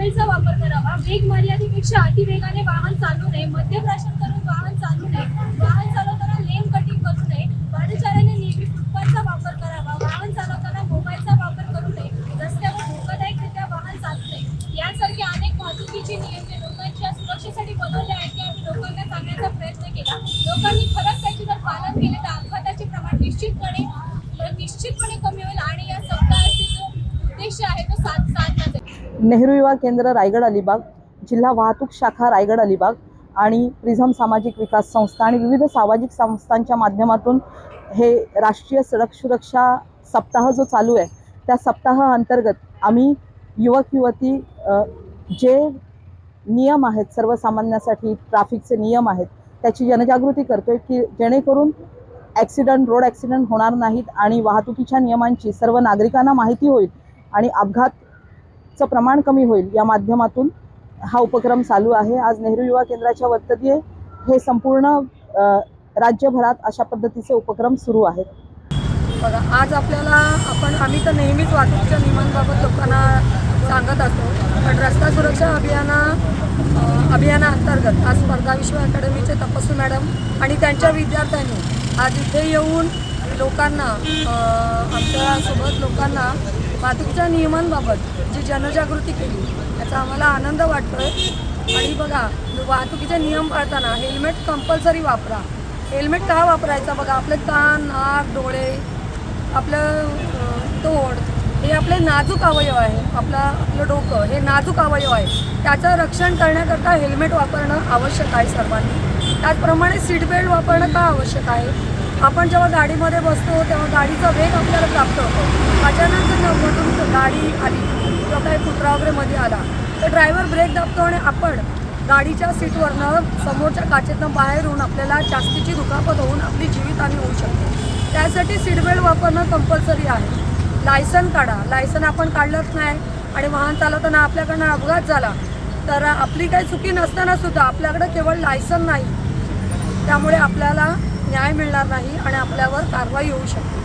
ब्रेकचा वापर करावा. वेग मर्यादेपेक्षा अतिवेगाने वाहन चालू नये. मद्यप्राशन करून वाहन चालू नये. वाहन चालवताना लेन कटिंग करू नये. पादचाऱ्याने नेहमी फुटपाथचा वापर करावा. वाहन चालवताना मोबाईलचा वापर करू नये. रस्त्यावर धोकादायकरित्या वाहन चालू नये. यासारखे अनेक वाहतुकीचे नियम जे लोकांच्या सुरक्षेसाठी बनवले आहेत ते आम्ही लोकांना सांगण्याचा प्रयत्न केला. लोकांनी खरंच त्याचे जर पालन केले तर अपघाताचे प्रमाण निश्चितपणे निश्चितपणे कमी होईल. आणि या सप्ताहाचे जो उद्देश आहे तो साध साधला जाईल नेहरू युवा केंद्र रायगड अलिबाग जिल्हा वाहतूक शाखा रायगड अलिबाग आणि प्रिझम सामाजिक विकास संस्था आणि विविध सामाजिक संस्थांच्या माध्यमातून हे राष्ट्रीय सडक सुरक्षा सप्ताह जो चालू आहे त्या सप्ताह अंतर्गत आम्ही युवक युवती जे नियम आहेत सर्वसामान्यासाठी ट्रॅफिकचे नियम आहेत त्याची जनजागृती करतोय की जेणेकरून ॲक्सिडंट रोड ॲक्सिडंट होणार नाहीत आणि वाहतुकीच्या नियमांची सर्व नागरिकांना माहिती होईल आणि अपघात अपघातचं प्रमाण कमी होईल. या माध्यमातून हा उपक्रम चालू आहे. आज नेहरू युवा केंद्राच्या वतीने हे संपूर्ण राज्यभरात अशा पद्धतीचे उपक्रम सुरू आहेत. बघा आज आपल्याला आपण आम्ही तर नेहमीच वाहतूकच्या नियमांबाबत लोकांना सांगत असतो पण रस्ता सुरक्षा अभियाना अभियानाअंतर्गत आज स्पर्धा विश्व अकॅडमीचे तपस्वी मॅडम आणि त्यांच्या विद्यार्थ्यांनी आज इथे येऊन लोकांना आमच्यासोबत लोकांना वाहतुकीच्या नियमांबाबत जी जनजागृती केली याचा आम्हाला आनंद वाटतोय. आणि बघा वाहतुकीचे नियम पाळताना हेल्मेट कंपल्सरी वापरा. हेल्मेट का वापरायचं? बघा आपले कान नाक डोळे आपलं तोड तोंड हे आपले नाजूक अवयव आहे. आपलं आपलं डोकं हे नाजूक अवयव आहे. त्याचं रक्षण करण्याकरता हेल्मेट वापरणं आवश्यक आहे सर्वांनी. त्याचप्रमाणे सीट बेल्ट वापरणं का आवश्यक आहे? आपण जेव्हा गाडीमध्ये बसतो तेव्हा गाडीचा वेग आपल्याला प्राप्त होतो. गाडी आली किंवा काही कुत्रा वगैरे मध्ये आला तर ड्रायव्हर ब्रेक दाबतो आणि आपण गाडीच्या सीटवरनं समोरच्या काचेतनं बाहेर होऊन आपल्याला जास्तीची दुखापत होऊन आपली जीवितहानी होऊ शकते. त्यासाठी सीटबेल्ट वापरणं कंपल्सरी आहे. लायसन काढा. लायसन आपण काढलंच नाही आणि वाहन चालवताना आपल्याकडनं अपघात झाला तर आपली काही चुकी नसताना सुद्धा आपल्याकडे केवळ लायसन नाही. त्यामुळे आपल्याला न्याय मिळणार नाही आणि आपल्यावर कारवाई होऊ शकते.